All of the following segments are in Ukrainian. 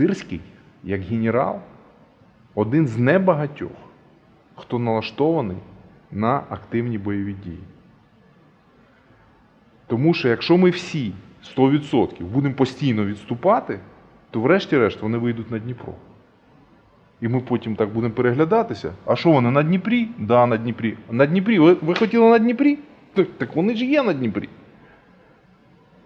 Сирський, як генерал, один з небагатьох, хто налаштований на активні бойові дії. Тому що якщо ми всі 100% будемо постійно відступати, то врешті-решт вони вийдуть на Дніпро. І ми потім так будемо переглядатися. А що вони на Дніпрі? Да, на Дніпрі. На Дніпрі. Ви, ви хотіли на Дніпрі? Так, так вони ж є на Дніпрі.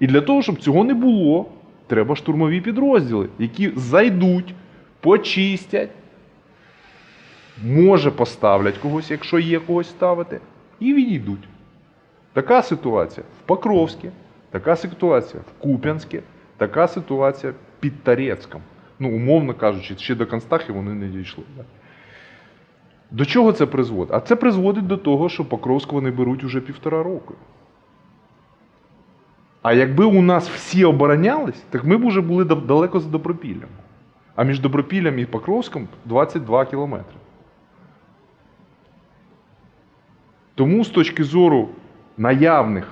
І для того, щоб цього не було, треба штурмові підрозділи, які зайдуть, почистять, може поставлять когось, якщо є когось ставити, і відійдуть. Така ситуація в Покровське, така ситуація в Куп'янське, така ситуація під Тарецьком. Ну, умовно кажучи, ще до Констахи вони не дійшли. До чого це призводить? А це призводить до того, що Покровськ вони беруть уже півтора року. А якби у нас всі оборонялись, так ми б уже були далеко за Добропіллям. А між Добропіллям і Покровськом 22 кілометри. Тому з точки зору наявних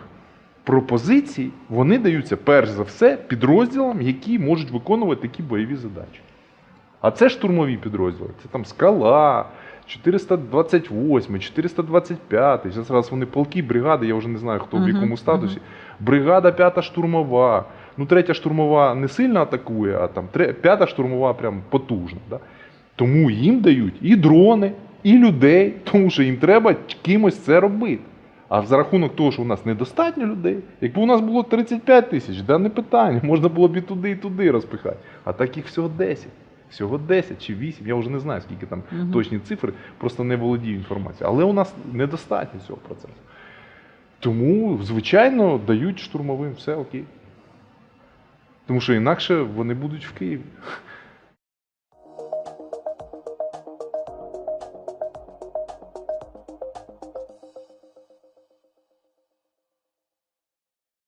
пропозицій, вони даються перш за все підрозділам, які можуть виконувати такі бойові задачі. А це штурмові підрозділи. Це там скала, 428, 425. Зараз раз вони полки, бригади, я вже не знаю, хто в якому статусі. Бригада п'ята штурмова. Ну, третя штурмова не сильно атакує, а там п'ята штурмова прям потужна. Да? Тому їм дають і дрони, і людей, тому що їм треба кимось це робити. А за рахунок того, що у нас недостатньо людей, якби у нас було 35 тисяч, да не питання, можна було б і туди, і туди розпихати. А так їх всього 10. Всього 10 чи 8, я вже не знаю, скільки там Мгм. точні цифри, просто не володію інформацією. Але у нас недостатньо цього процесу. Тому, звичайно, дають штурмовим все окей. Тому що інакше вони будуть в Києві.